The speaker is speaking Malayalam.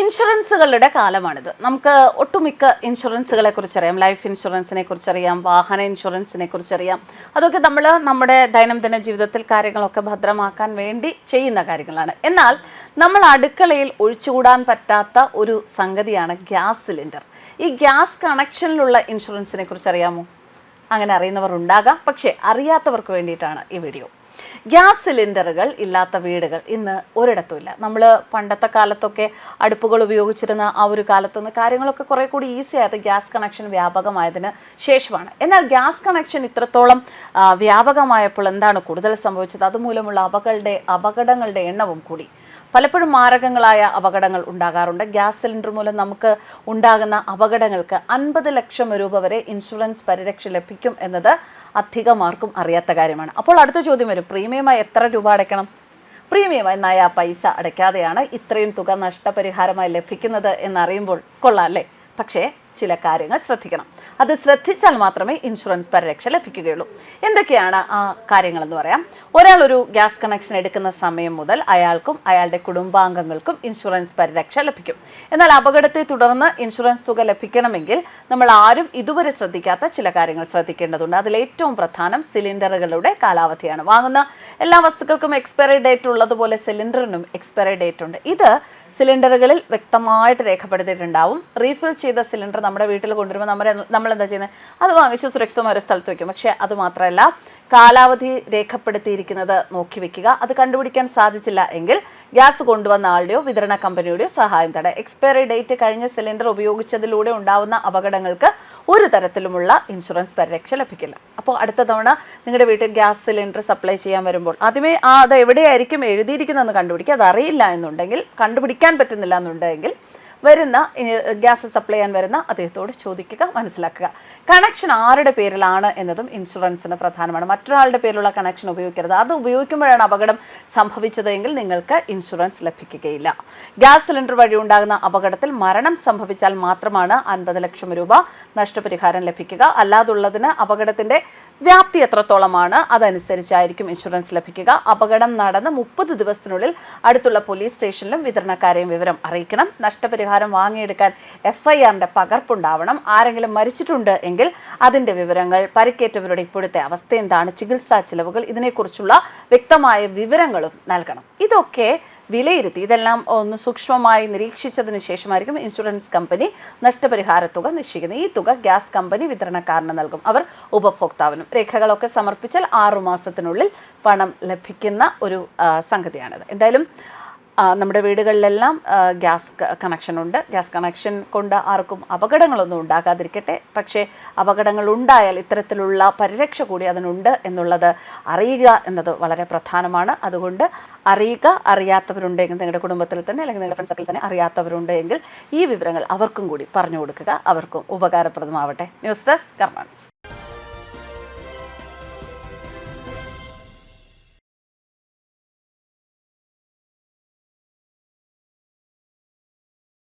ഇൻഷുറൻസുകളുടെ കാലമാണിത്. നമുക്ക് ഒട്ടുമിക്ക ഇൻഷുറൻസുകളെ കുറിച്ചറിയാം. ലൈഫ് ഇൻഷുറൻസിനെ കുറിച്ചറിയാം. വാഹന ഇൻഷുറൻസിനെ കുറിച്ചറിയാം. അതൊക്കെ നമ്മൾ നമ്മുടെ ദൈനംദിന ജീവിതത്തിൽ കാര്യങ്ങളൊക്കെ ഭദ്രമാക്കാൻ വേണ്ടി ചെയ്യുന്ന കാര്യങ്ങളാണ്. എന്നാൽ നമ്മൾ അടുക്കളയിൽ ഒഴിച്ചുകൂടാൻ പറ്റാത്ത ഒരു സംഗതിയാണ് ഗ്യാസ് സിലിണ്ടർ. ഈ ഗ്യാസ് കണക്ഷനിലുള്ള ഇൻഷുറൻസിനെ കുറിച്ച് അറിയാമോ അങ്ങനെ അറിയുന്നവർ ഉണ്ടാകാം പക്ഷേ അറിയാത്തവർക്ക് വേണ്ടിയിട്ടാണ് ഈ വീഡിയോ. ഗ്യാസ് സിലിണ്ടറുകൾ ഇല്ലാത്ത വീടുകൾ ഇന്ന് ഒരിടത്തും ഇല്ല നമ്മൾ പണ്ടത്തെ കാലത്തൊക്കെ അടുപ്പുകൾ ഉപയോഗിച്ചിരുന്ന ആ ഒരു കാലത്ത് നിന്ന് കാര്യങ്ങളൊക്കെ കുറേ കൂടി ഈസി ആയത് ഗ്യാസ് കണക്ഷൻ വ്യാപകമായതിന് ശേഷമാണ്. എന്നാൽ ഗ്യാസ് കണക്ഷൻ ഇത്രത്തോളം വ്യാപകമായപ്പോൾ എന്താണ് കൂടുതൽ സംഭവിച്ചത്? അതുമൂലമുള്ള അപകളുടെ അപകടങ്ങളുടെ എണ്ണവും കൂടി. പലപ്പോഴും മാരകങ്ങളായ അപകടങ്ങൾ ഉണ്ടാകാറുണ്ട്. ഗ്യാസ് സിലിണ്ടർ മൂലം നമുക്ക് ഉണ്ടാകുന്ന അപകടങ്ങൾക്ക് അൻപത് ലക്ഷം രൂപ വരെ ഇൻഷുറൻസ് പരിരക്ഷ ലഭിക്കും എന്നത് അധികമാർക്കും അറിയാത്ത കാര്യമാണ്. അപ്പോൾ അടുത്ത ചോദ്യം വരും പ്രീമിയമായി എത്ര രൂപ അടയ്ക്കണം? പ്രീമിയമായി നയ പൈസ അടയ്ക്കാതെയാണ് ഇത്രയും തുക നഷ്ടപരിഹാരമായി ലഭിക്കുന്നത് എന്നറിയുമ്പോൾ കൊള്ളാം അല്ലേ? പക്ഷേ ചില കാര്യങ്ങൾ ശ്രദ്ധിക്കണം. അത് ശ്രദ്ധിച്ചാൽ മാത്രമേ ഇൻഷുറൻസ് പരിരക്ഷ ലഭിക്കുകയുള്ളൂ. എന്തൊക്കെയാണ് ആ കാര്യങ്ങളെന്ന് പറയാം. ഒരാൾ ഒരു ഗ്യാസ് കണക്ഷൻ എടുക്കുന്ന സമയം മുതൽ അയാൾക്കും അയാളുടെ കുടുംബാംഗങ്ങൾക്കും ഇൻഷുറൻസ് പരിരക്ഷ ലഭിക്കും. എന്നാൽ അപകടത്തെ തുടർന്ന് ഇൻഷുറൻസ് തുക ലഭിക്കണമെങ്കിൽ നമ്മൾ ആരും ഇതുവരെ ശ്രദ്ധിക്കാത്ത ചില കാര്യങ്ങൾ ശ്രദ്ധിക്കേണ്ടതുണ്ട്. അതിൽ ഏറ്റവും പ്രധാനം സിലിണ്ടറുകളുടെ കാലാവധിയാണ്. വാങ്ങുന്ന എല്ലാ വസ്തുക്കൾക്കും എക്സ്പയറി ഡേറ്റ് ഉള്ളതുപോലെ സിലിണ്ടറിനും എക്സ്പയറി ഡേറ്റ് ഉണ്ട്. ഇത് സിലിണ്ടറുകളിൽ വ്യക്തമായിട്ട് രേഖപ്പെടുത്തിയിട്ടുണ്ടാവും. റീഫിൽ ചെയ്ത സിലിണ്ടർ നമ്മുടെ വീട്ടിൽ കൊണ്ടുവരുമ്പോൾ നമ്മുടെ നമ്മൾ എന്താ ചെയ്യുന്നത് അത് വാങ്ങിച്ച് സുരക്ഷിതമായ സ്ഥലത്ത് വയ്ക്കും പക്ഷേ അത് മാത്രമല്ല കാലാവധി രേഖപ്പെടുത്തിയിരിക്കുന്നത് നോക്കി വെക്കുക. അത് കണ്ടുപിടിക്കാൻ സാധിച്ചില്ല എങ്കിൽ ഗ്യാസ് കൊണ്ടുവന്ന ആളുടെയോ വിതരണ കമ്പനിയുടെയോ സഹായം തേടാം. എക്സ്പയറി ഡേറ്റ് കഴിഞ്ഞ സിലിണ്ടർ ഉപയോഗിച്ചതിലൂടെ ഉണ്ടാവുന്ന അപകടങ്ങൾക്ക് ഒരു തരത്തിലുമുള്ള ഇൻഷുറൻസ് പരിരക്ഷ ലഭിക്കില്ല. അപ്പോൾ അടുത്ത തവണ നിങ്ങളുടെ വീട്ടിൽ ഗ്യാസ് സിലിണ്ടർ സപ്ലൈ ചെയ്യാൻ വരുമ്പോൾ ആദ്യമേ ആ അത് എവിടെയായിരിക്കും എഴുതിയിരിക്കുന്നതെന്ന് കണ്ടുപിടിക്കുക. അത് അറിയില്ല എന്നുണ്ടെങ്കിൽ കണ്ടുപിടിക്കാൻ പറ്റുന്നില്ല എന്നുണ്ടെങ്കിൽ വരുന്ന ഗ്യാസ് സപ്ലൈ ചെയ്യാൻ വരുന്ന അദ്ദേഹത്തോട് ചോദിക്കുക മനസ്സിലാക്കുക. കണക്ഷൻ ആരുടെ പേരിലാണ് എന്നതും ഇൻഷുറൻസിന് പ്രധാനമാണ്. മറ്റൊരാളുടെ പേരിലുള്ള കണക്ഷൻ ഉപയോഗിക്കരുത്. അത് ഉപയോഗിക്കുമ്പോഴാണ് അപകടം സംഭവിച്ചതെങ്കിൽ നിങ്ങൾക്ക് ഇൻഷുറൻസ് ലഭിക്കുകയില്ല. ഗ്യാസ് സിലിണ്ടർ വഴി ഉണ്ടാകുന്ന അപകടത്തിൽ മരണം സംഭവിച്ചാൽ മാത്രമാണ് അൻപത് ലക്ഷം രൂപ നഷ്ടപരിഹാരം ലഭിക്കുക. അല്ലാതുള്ളതിന് അപകടത്തിന്റെ വ്യാപ്തി എത്രത്തോളമാണ് അതനുസരിച്ചായിരിക്കും ഇൻഷുറൻസ് ലഭിക്കുക. അപകടം നടന്ന് മുപ്പത് ദിവസത്തിനുള്ളിൽ അടുത്തുള്ള പോലീസ് സ്റ്റേഷനിലും വിതരണക്കാരെയും വിവരം അറിയിക്കണം. നഷ്ടപരിഹാരം വാങ്ങിയെടുക്കാൻ എഫ് ഐ ആറിന്റെ പകർപ്പുണ്ടാവണം. ആരെങ്കിലും മരിച്ചിട്ടുണ്ട് എങ്കിൽ അതിന്റെ വിവരങ്ങൾ പരിക്കേറ്റവരുടെ ഇപ്പോഴത്തെ അവസ്ഥ എന്താണ് ചികിത്സാ ചിലവുകൾ ഇതിനെക്കുറിച്ചുള്ള വ്യക്തമായ വിവരങ്ങളും നൽകണം. ഇതൊക്കെ വിലയിരുത്തി ഇതെല്ലാം ഒന്ന് സൂക്ഷ്മമായി നിരീക്ഷിച്ചതിന് ശേഷമായിരിക്കും ഇൻഷുറൻസ് കമ്പനി നഷ്ടപരിഹാര തുക നിശ്ചയിക്കുന്നത്. ഈ തുക ഗ്യാസ് കമ്പനി വിതരണക്കാരന് നൽകും. അവർ ഉപഭോക്താവിനും രേഖകളൊക്കെ സമർപ്പിച്ചാൽ ആറുമാസത്തിനുള്ളിൽ പണം ലഭിക്കുന്ന ഒരു സംഗതിയാണിത്. എന്തായാലും നമ്മുടെ വീടുകളിലെല്ലാം ഗ്യാസ് കണക്ഷൻ ഉണ്ട് ഗ്യാസ് കണക്ഷൻ കൊണ്ട് ആർക്കും അപകടങ്ങളൊന്നും ഉണ്ടാകാതിരിക്കട്ടെ. പക്ഷേ അപകടങ്ങൾ ഉണ്ടായാൽ ഇത്തരത്തിലുള്ള പരിരക്ഷ കൂടി അതിനുണ്ട് എന്നുള്ളത് അറിയുക എന്നത് വളരെ പ്രധാനമാണ്. അതുകൊണ്ട് അറിയുക അറിയാത്തവരുണ്ടെങ്കിൽ നിങ്ങളുടെ കുടുംബത്തിൽ തന്നെ അല്ലെങ്കിൽ നിങ്ങളുടെ ഫ്രണ്ട്സിൽ തന്നെ അറിയാത്തവരുണ്ടെങ്കിൽ ഈ വിവരങ്ങൾ അവർക്കും കൂടി പറഞ്ഞു കൊടുക്കുക. അവർക്കും ഉപകാരപ്രദമാവട്ടെ. News desk കർമാൻസ്.